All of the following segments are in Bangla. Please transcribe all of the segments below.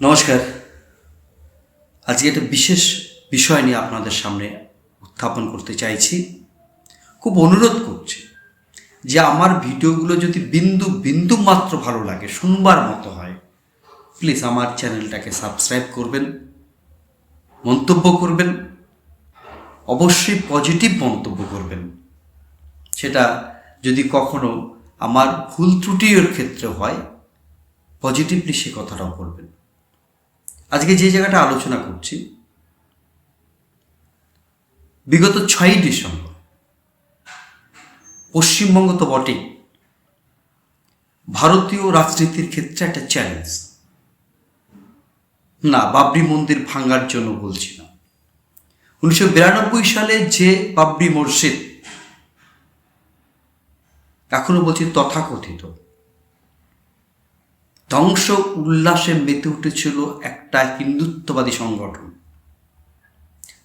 নমস্কার। আজকে একটা বিশেষ বিষয় নিয়ে আপনাদের সামনে উত্থাপন করতে চাইছি। খুব অনুরোধ করছি যে আমার ভিডিওগুলো যদি বিন্দু বিন্দু মাত্র ভালো লাগে, শুনবার মতো হয় প্লিজ আমার চ্যানেলটাকে সাবস্ক্রাইব করবেন, মন্তব্য করবেন, অবশ্যই পজিটিভ মন্তব্য করবেন। সেটা যদি কখনো আমার ভুল ত্রুটির ক্ষেত্রে হয় পজিটিভলি সে কথাটাও বলবেন। আজকে যে জায়গাটা আলোচনা করছি, বিগত ছয়ই ডিসেম্বর, পশ্চিমবঙ্গ তো বটেই, ভারতীয় রাজনীতির ক্ষেত্রে একটা চ্যালেঞ্জ না, বাবরি মন্দির ভাঙার জন্য বলছি না। উনিশশো বিরানব্বই সালে যে বাবরি মসজিদ, এখনও বলছি তথাকথিত। ধ্বংস উল্লাসে মেতে উঠেছিল একটা হিন্দুত্ববাদী সংগঠন।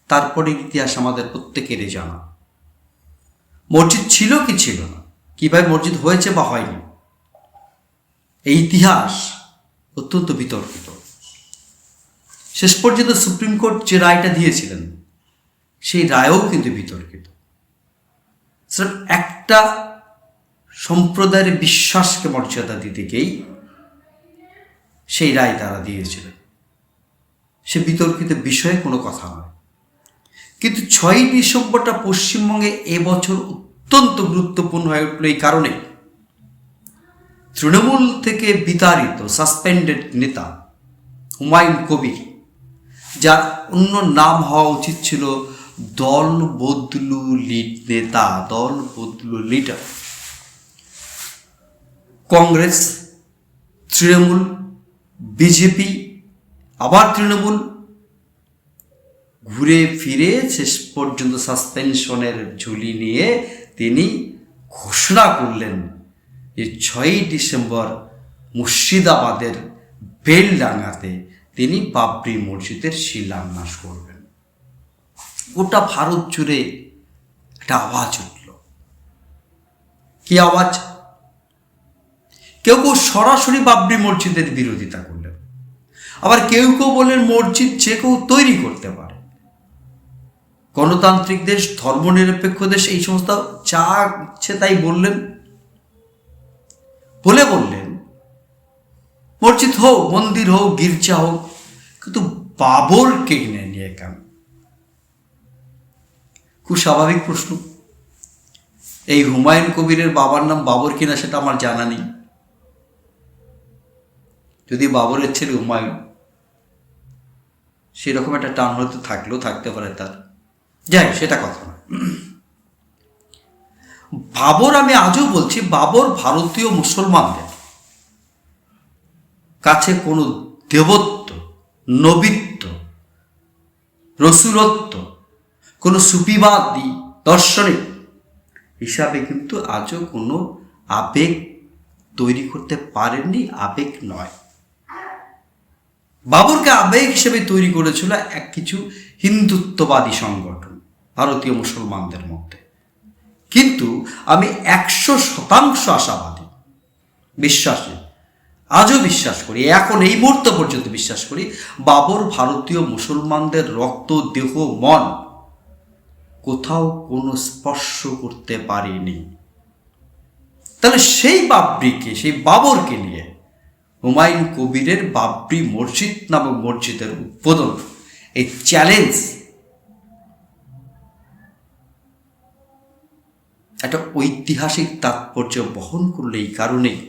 তারপরে ইতিহাস আমাদের প্রত্যেকেরই জানা। মসজিদ ছিল কি ছিল না? কীভাবে মসজিদ হয়েছে বা হয়নি? এই ইতিহাস অত্যন্ত বিতর্কিত। শেষ পর্যন্ত সুপ্রিম কোর্ট যে রায়টা দিয়েছিলেন, সেই রায়ও কিন্তু বিতর্কিত। স্যার, একটা সম্প্রদায়ের বিশ্বাসকে মর্যাদা দিতে গিয়েই সেই রায় তারা দিয়েছিলেন সে বিতর্কিত বিষয়ে কোনো কথা নয় কিন্তু ছয়ই ডিসেম্বরটা পশ্চিমবঙ্গে এবছর অত্যন্ত গুরুত্বপূর্ণ হয়ে উঠল এই কারণে। তৃণমূল থেকে বিতাড়িত সাসপেন্ডেড নেতা হুমায়ুন কবির, যার অন্য নাম হওয়া উচিত ছিল দল বদলু লিড নেতা, দল বদলু লিডার। কংগ্রেস, তৃণমূল বিজেপি, আবার তৃণমূল ঘুরে ফিরে শেষ পর্যন্ত সাসপেনশনের ঝুলি নিয়ে তিনি ঘোষণা করলেন যে ছয়ই ডিসেম্বর মুর্শিদাবাদের বেলডাঙ্গাতে তিনি বাবরি মসজিদের শিলান্যাস করবেন। গোটা ভারত জুড়ে একটা আওয়াজ উঠল। কি আওয়াজ? কেউ কেউ সরাসরি বাবরি মসজিদের বিরোধিতা করলেন। আবার কেউ কেউ বললেন মসজিদ যে কেউ তৈরি করতে পারে। গণতান্ত্রিক দেশ, ধর্মনিরপেক্ষ দেশ, এই সমস্ত যা ইচ্ছে তাই বললেন। বলে বললেন, মসজিদ হোক, মন্দির হোক, গির্জা হোক, কিন্তু বাবরকে কিনে নিয়ে কেন? খুব স্বাভাবিক প্রশ্ন। এই হুমায়ুন কবিরের বাবার নাম বাবর কিনা সেটা আমার জানা নেই। যদি বাবরের ছেলে হুমায়ুন, সেরকম একটা টান হয়তো থাকলেও থাকতে পারে তার। যাই সেটা কথা না বাবর আমি আজও বলছি, বাবর ভারতীয় মুসলমানদের কাছে কোনো দেবত্ব, নবিত্ব রসুরত্ব কোনো সুপিবাদী দর্শনিক হিসাবে কিন্তু আজও কোনো আবেগ তৈরি করতে পারেননি, আবেগ নয়। বাবরকে আবেগ হিসেবে তৈরি করেছিল এক কিছু হিন্দুত্ববাদী সংগঠন, ভারতীয় মুসলমানদের মধ্যে। কিন্তু আমি একশো শতাংশ আশাবাদী। বিশ্বাসী আজও বিশ্বাস করি, এখন এই মুহূর্ত পর্যন্ত বিশ্বাস করি, বাবর ভারতীয় মুসলমানদের রক্ত, দেহ, মন কোথাও কোনো স্পর্শ করতে পারেনি। তাহলে সেই বাবরিকে, সেই বাবরকে নিয়ে হুমায়ুন কবিরের বাবরি মসজিদ নামক মসজিদের উদ্বোধন। এই চ্যালেঞ্জ একটা ঐতিহাসিক তাৎপর্য বহন করলে এই কারণেই।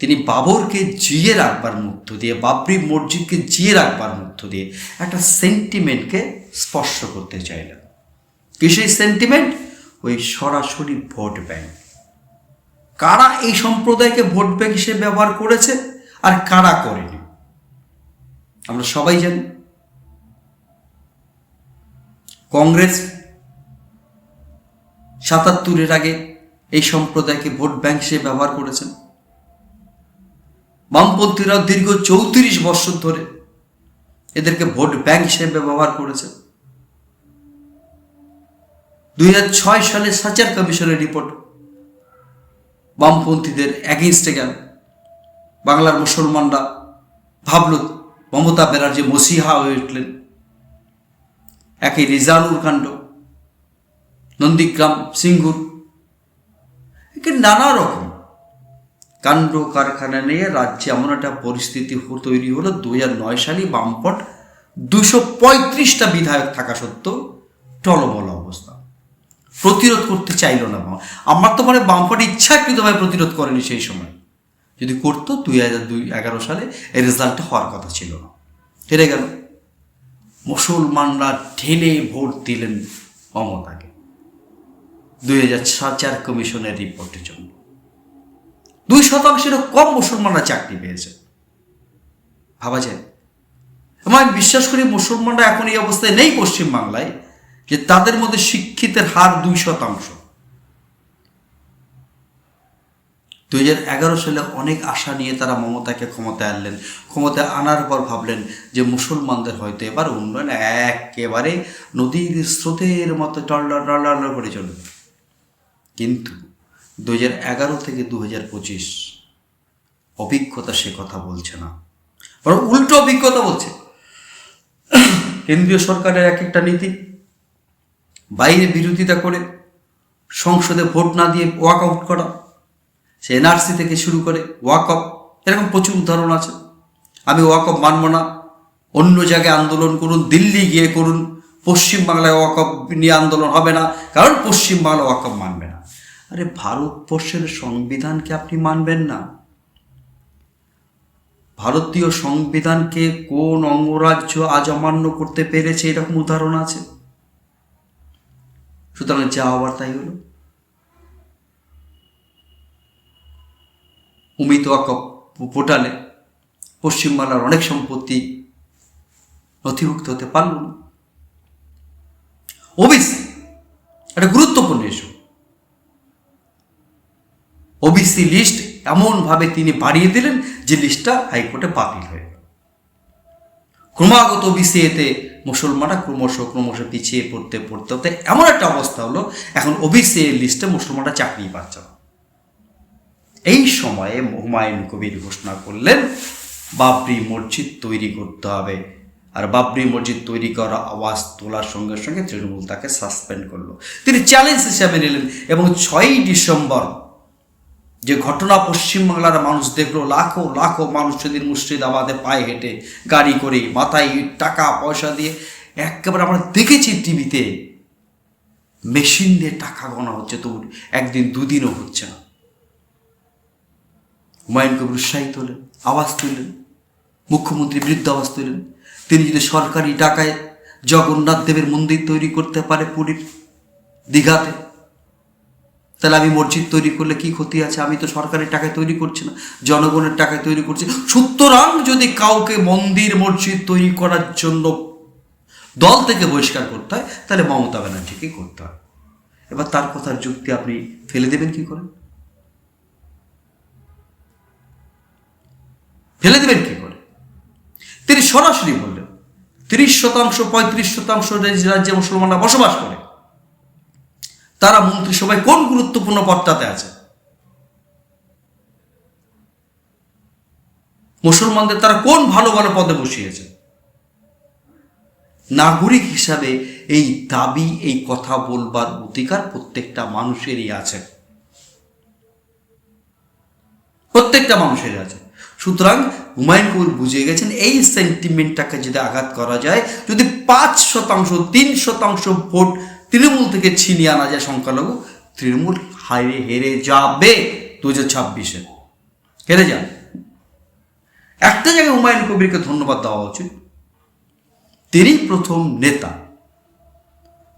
তিনি বাবরকে জিয়ে রাখবার মধ্য দিয়ে, বাবরি মসজিদকে জিয়ে রাখবার মধ্য দিয়ে একটা সেন্টিমেন্টকে স্পর্শ করতে চাইলেন। কি সেই সেন্টিমেন্ট ওই সরাসরি ভোট ব্যাংক। কারা এই সম্প্রদায়কে ভোট ব্যাংক হিসেবে ব্যবহার করেছে আর কারা করেনি? আমরা সবাই জানি। কংগ্রেস সাতাত্তরের আগে এই সম্প্রদায়কে ভোট ব্যাংক হিসেবে ব্যবহার করেছেন বামপন্থীরাও দীর্ঘ চৌত্রিশ বছর ধরে এদেরকে ভোট ব্যাংক হিসেবে ব্যবহার করেছে। দুই সালে সাচার কমিশনের রিপোর্ট বামপন্থীদের অ্যাগেনস্টে গেল। বাংলার মুসলমানরা ভাবল, মমতা ব্যানার্জি মসিহা হয়ে উঠলেন। একই রিজানুর কাণ্ড, নন্দীগ্রাম, সিঙ্গুর। একে নানা রকম। কাণ্ড, কারখানা নিয়ে রাজ্যে এমন একটা পরিস্থিতি তৈরি হলো। দু হাজার নয় সালে বামপট দুশো পঁয়ত্রিশটা বিধায়ক থাকা সত্ত্বেও টলমল অবস্থা প্রতিরোধ করতে চাইল না আমার তো মানে বামপট ইচ্ছাকৃতভাবে প্রতিরোধ করেনি সেই সময়। যদি করতো, দুই হাজার দুই, এগারো সালে এই রেজাল্টটা হওয়ার কথা ছিল না। হেরে গেল। মুসলমানরা ঢেলে ভোট দিলেন মমতাকে। দুই হাজার চার কমিশনের রিপোর্টের জন্য। দুই শতাংশেরও কম মুসলমানরা চাকরি পেয়েছে। ভাবা যায়। আমি বিশ্বাস করি মুসলমানরা এখন এই অবস্থায় নেই পশ্চিমবাংলায়। যে তাদের মধ্যে শিক্ষিতের হার দুই শতাংশ। দুই হাজার এগারো সালে অনেক আশা নিয়ে তারা মমতাকে ক্ষমতায় আনলেন। ক্ষমতায় আনার পর ভাবলেন যে মুসলমানদের হয়তো এবার উন্নয়ন একেবারে নদীর স্রোতের মতো টল্লা টল্লা করে চলবে। কিন্তু দু হাজার এগারো থেকে দু হাজার পঁচিশ অভিজ্ঞতা সে কথা বলছে না। বরং উল্টো অভিজ্ঞতা বলছে। কেন্দ্রীয় সরকারের এক একটা নীতি বিরোধিতা করে, সংসদে ভোট না দিয়ে ওয়াক আউট করা, সে এনআরসি থেকে শুরু করে ওয়াক আপ এরকম প্রচুর উদাহরণ আছে। আমি ওয়াক আপ মানব না, অন্য জায়গায় আন্দোলন করুন, দিল্লি গিয়ে করুন পশ্চিমবাংলায় ওয়াক আপ নিয়ে আন্দোলন হবে না, কারণ পশ্চিমবাংলা ওয়াক আপ মানবে না। আরে ভারতবর্ষের সংবিধানকে আপনি মানবেন না। ভারতীয় সংবিধানকে কোন অঙ্গরাজ্য আজ অমান্য করতে পেরেছে এরকম উদাহরণ আছে? সুতরাং যা হওয়ার তাই হলো। উমিত ওয়াকফ পোর্টালে পশ্চিমবাংলার অনেক সম্পত্তি নথিভুক্ত হতে পারল না। ওবিসি একটা গুরুত্বপূর্ণ ইস্যু ওবিসি লিস্ট এমনভাবে তিনি বাড়িয়ে দিলেন যে লিস্টটা হাইকোর্টে বাতিল হয়ে ক্রমাগত ওবিসি এতে মুসলমানরা ক্রমশ ক্রমশ পিছিয়ে পড়তে পড়তে পড়তে এমন একটা অবস্থা হলো, এখন ওবিসি লিস্টে মুসলমানরা চাকরি পাচ্ছে না। এই সময়ে হুমায়ুন কবির ঘোষণা করলেন, বাবরি মসজিদ তৈরি করতে হবে। আর বাবরি মসজিদ তৈরি করা আওয়াজ তোলার সঙ্গে সঙ্গে তৃণমূল তাকে সাসপেন্ড করল। তিনি চ্যালেঞ্জ হিসাবে নিলেন এবং ছয়ই ডিসেম্বর যে ঘটনা পশ্চিমবাংলার মানুষ দেখল, লাখো লাখো মানুষ সেদিন মুর্শিদাবাদে পায়ে হেঁটে গাড়ি করে মাথায় টাকা, পয়সা দিয়ে একেবারে আমরা দেখেছি টিভিতে, মেশিন দিয়ে টাকা গোনা হচ্ছে তো একদিন দুদিনও হচ্ছে না। হুমায়ুন কবির উৎসাহিত হলেন, আওয়াজ তুললেন, মুখ্যমন্ত্রী বিরুদ্ধে আওয়াজ তুললেন, তিনি যদি সরকারি টাকায় জগন্নাথ দেবের মন্দির তৈরি করতে পারে পুরীর দীঘাতে তাহলে আমি মসজিদ তৈরি করলে কি ক্ষতি আছে? আমি তো সরকারের টাকায় তৈরি করছি না, জনগণের টাকায় তৈরি করছি। সুতরাং যদি কাউকে মন্দির, মসজিদ তৈরি করার জন্য দল থেকে বহিষ্কার করতে হয়, তাহলে মমতা ব্যানার্জিকে করতে হয়। এবার তার কথার যুক্তি আপনি ফেলে দেবেন কি করে? ফেলে দেবেন কি করে? তিনি সরাসরি বললেন, তিরিশ শতাংশ, পঁয়ত্রিশ শতাংশ রাজ্যে মুসলমানরা বসবাস করে তারা মন্ত্রিসভায় কোন গুরুত্বপূর্ণ পদটাতে আছে? মুসলমানদের তারা কোন ভালো ভালো পদে বসিয়েছে? নাগরিক হিসাবে এই দাবি, এই কথা বলবার অধিকার প্রত্যেকটা মানুষেরই আছে। প্রত্যেকটা মানুষের আছে। সুতরাং হুমায়ুন কবির বুঝে গেছেন, এই সেন্টিমেন্টটাকে যদি আঘাত করা যায়, যদি পাঁচ শতাংশ, তিন শতাংশ ভোট তৃণমূল থেকে ছিনিয়ে আনা যায় সংখ্যালঘু, তৃণমূল হারে হেরে যাবে দু হাজার ছাব্বিশে। হেরে যাবে একটা জায়গায় হুমায়ুন কবিরকে ধন্যবাদ দেওয়া উচিত। তিনি প্রথম নেতা।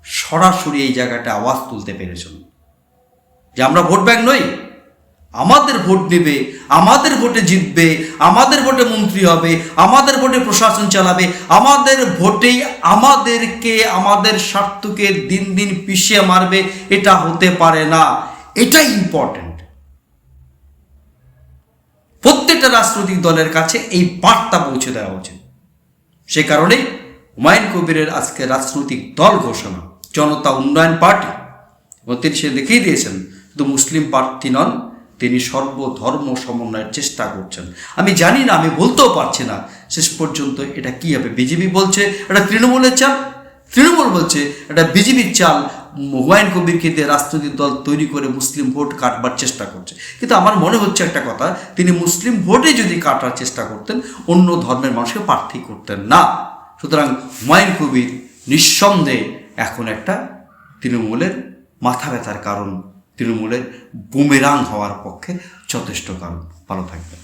সরাসরি এই জায়গাটা আওয়াজ তুলতে পেরেছেন। যে আমরা ভোট ব্যাংক নই, আমাদের ভোট নেবে, আমাদের ভোটে জিতবে আমাদের ভোটে মন্ত্রী হবে, আমাদের ভোটে প্রশাসন চালাবে, আমাদের ভোটেই আমাদেরকে, আমাদের স্বার্থকে দিন দিন পিছিয়ে মারবে, এটা হতে পারে না। এটাই ইম্পর্টেন্ট প্রত্যেকটা রাজনৈতিক দলের কাছে এই বার্তা পৌঁছে দেওয়া উচিত। সে কারণে হুমায়ুন কবিরের আজকে রাজনৈতিক দল ঘোষণা, জনতা উন্নয়ন পার্টি। এবং তিনি সে দেখিয়ে দিয়েছেন, শুধু মুসলিম প্রার্থী নন তিনি সর্বধর্ম সমন্বয়ের চেষ্টা করছেন। আমি জানি না, আমি বলতেও পারছি না শেষ পর্যন্ত এটা কি হবে। বিজেপি বলছে, এটা তৃণমূলের চাল। তৃণমূল বলছে, এটা বিজেপির চাল। হুমায়ুন কবিরকে দিয়ে রাজনৈতিক দল তৈরি করে মুসলিম ভোট কাটবার চেষ্টা করছে। কিন্তু আমার মনে হচ্ছে একটা কথা, তিনি মুসলিম ভোটে যদি কাটার চেষ্টা করতেন, অন্য ধর্মের মানুষকে প্রার্থী করতেন না। সুতরাং হুমায়ুন কবির নিঃসন্দেহে এখন একটা তৃণমূলের মাথা ব্যথার কারণ। তৃণমূলের বুমেরাং হওয়ার পক্ষে যথেষ্ট কারণ ভালো থাকবেন।